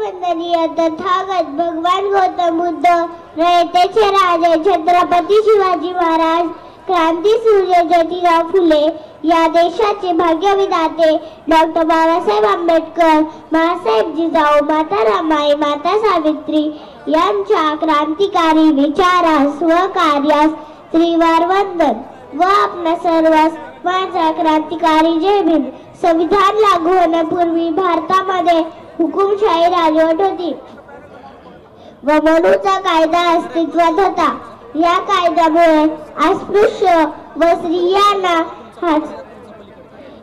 वंदनीय तथागत भगवान गौतम बुद्ध रयतेचे राजे छत्रपती शिवाजी महाराज क्रांती सूर्य ज्योतिराव फुले या देशाचे भाग्यविधाते डॉक्टर बाबासाहेब आंबेडकर मासाहेब जिजाऊ माता रामाई माता सावित्री यांच्या क्रांतिकारी विचारास व कार्यास त्रिवार वंदन व आपल्या सर्वांस माझा क्रांतिकारी जय भीम. संविधान लागू होण्यापूर्वी भारतामध्ये हुकुमशाही राजवट होती. व मनूचा कायदा अस्तित्वात होता. या कायद्यामुळे अस्पृश्य व स्त्रियांना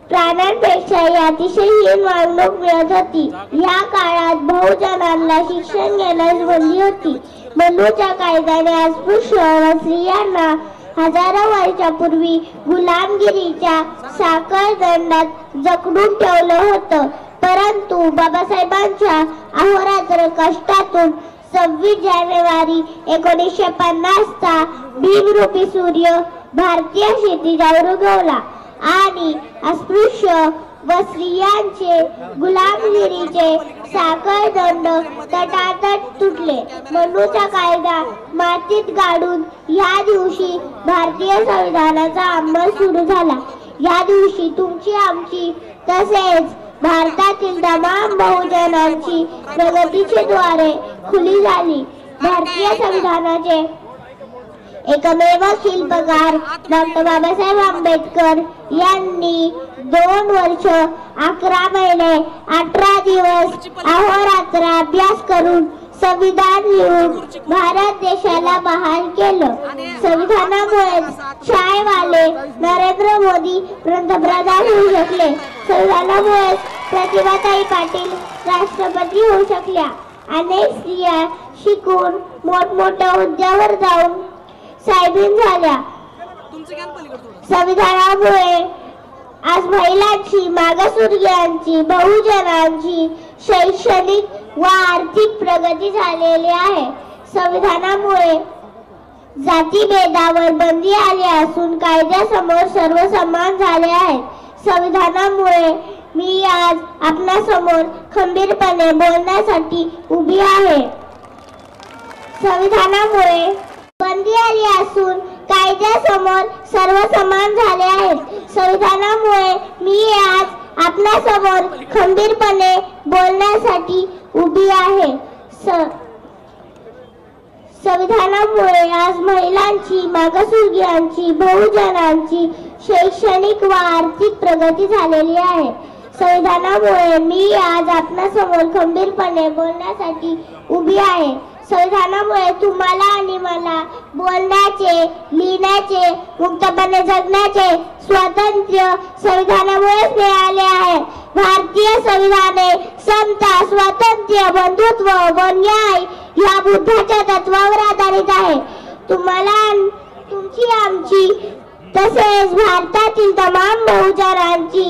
प्राण्यांपेक्षा अतिशय हीन वागणूक मिळत होती. या काळात बहुजनांना शिक्षण घेण्यास बंदी होती. मनूच्या कायद्याने अस्पृश्य व स्त्रियांना हजारो वर्षापूर्वी गुलामगिरीच्या साखर दंडात जकडून ठेवलं होतं. परंतु बाबासाहेबांच्या अहोरात्र कष्टातून सव्वीस जानेवारी एकोणीसशे पन्नासचा भीमरूपी सूर्य भारतीय शेतीला उगवला आणि अस्पृश्य व स्त्रियांचे गुलामगिरीचे साखर दंड तटातट तुटले. मनूचा कायदा मातीत गाडून या दिवशी भारतीय संविधानाचा अंमल सुरू झाला. या दिवशी तुमची आमची तसेच भारतातील तमाम बहुजनांची प्रगतीचे द्वारे खुली झाली. भारतीय संविधानाचे एकमेव शिल्पकार डॉक्टर बाबासाहेब आंबेडकर यांनी दोन वर्ष अकरा महिने अठरा दिवस अहोरात्र अभ्यास करून संविधान लिहून भारत देशाला बहाल केलं. नरेंद्र मोदी पंतप्रधान होऊ शकले. संविधानामुळे प्रतिभाताई पाटील राष्ट्रपती होऊ शकल्या. अनेक स्त्रिया शिकून मोठमोठ्या हुद्द्यावर जाऊन साहेबीन झाल्या. संविधानामुळे आज महिलांची मागासवर्गीयांची बहुजनांची शैक्षणिक व आर्थिक प्रगती झालेली आहे. संविधानामुळे जातीभेदावर बंदी आली असून कायद्यासमोर सर्व समान झाले आहेत. संविधानामुळे मी आज आपणासमोर खंबीरपणे बोलण्यासाठी उभी आहे. संविधानामुळे बंदी आली असून कायद्यासमोर सर्व समान झाले आहेत. संविधानामुळे मी आज आपणासमोर खंबीरपणे बोलण्यासाठी उभी आहे. स संविधानामुळे आज महिलांची मागासवर्गीयांची बहुजनांची शैक्षणिक व आर्थिक प्रगती झालेली आहे. संविधानामुळे मी आज आपणासमोर खंबीरपणे बोलण्यासाठी उभी आहे. संविधानामुळे तुम्हाला आणि मला बोलण्याचे लिहिण्याचे मुक्तपणे जगण्याचे स्वातंत्र्य संविधानामुळेच मिळाले आहे. भारतीय संविधाने समता स्वातंत्र्य बंधुत्व व न्याय या बुद्धाच्या तत्वावर आधारित आहे. तुम्हाला तुमची आमची तसेच भारतातील तमाम बहुजनांची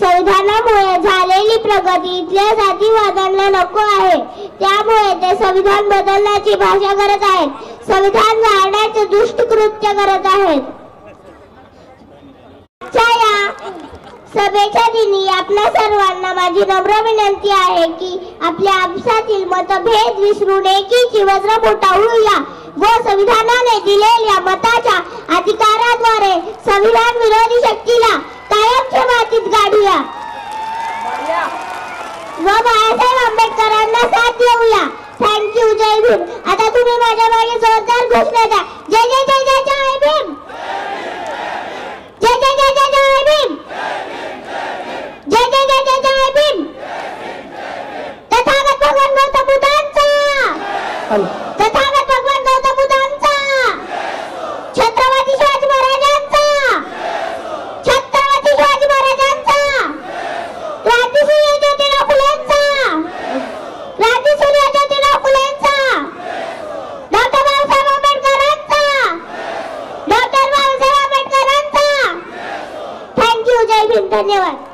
संविधानामुळे झालेली प्रगती इथल्या जातीवादांना नको आहे. त्यामुळे ते संविधान बदलण्याची भाषा करत आहेत. संविधान जाळण्याचे दुष्ट कृत्य करत आहेत. या सभेच्या दिनी आपल्या सर्वांना माझी नम्र विनंती आहे की आपल्या आपसातील मतभेद विसरून एकीची वज्र उडूया व संविधानाने दिलेल्या मताच्या अधिकाराद्वारे संविधान विरोधी शक्तीला कायमच्या मातीत गाडूया व बाळासाहेब आंबेडकरांना साथ देऊया. Thank you Jai Bhim. आता तुम्ही माझ्या मागे जोरदार घोषणा द्या. जय जय जय जय जय भीम जय जय जय जय जय भीम जय जय जय जय जय भीम तथागत भगवान गौतम बुद्धांचा तथागत भगवान गौतम बुद्धांचा छत्रपती शिवाजी महाराजांचा. छत्रपती शिवाजी महाराजांचा. क्रांतीसूर्य ज्योतिराव फुलेंचा. क्रांतीसूर्य ज्योतिराव फुलेंचा. डॉक्टर बाबासाहेब आंबेडकरांचा. डॉक्टर बाबासाहेब आंबेडकरांचा. Thank you Jai Bhim. धन्यवाद.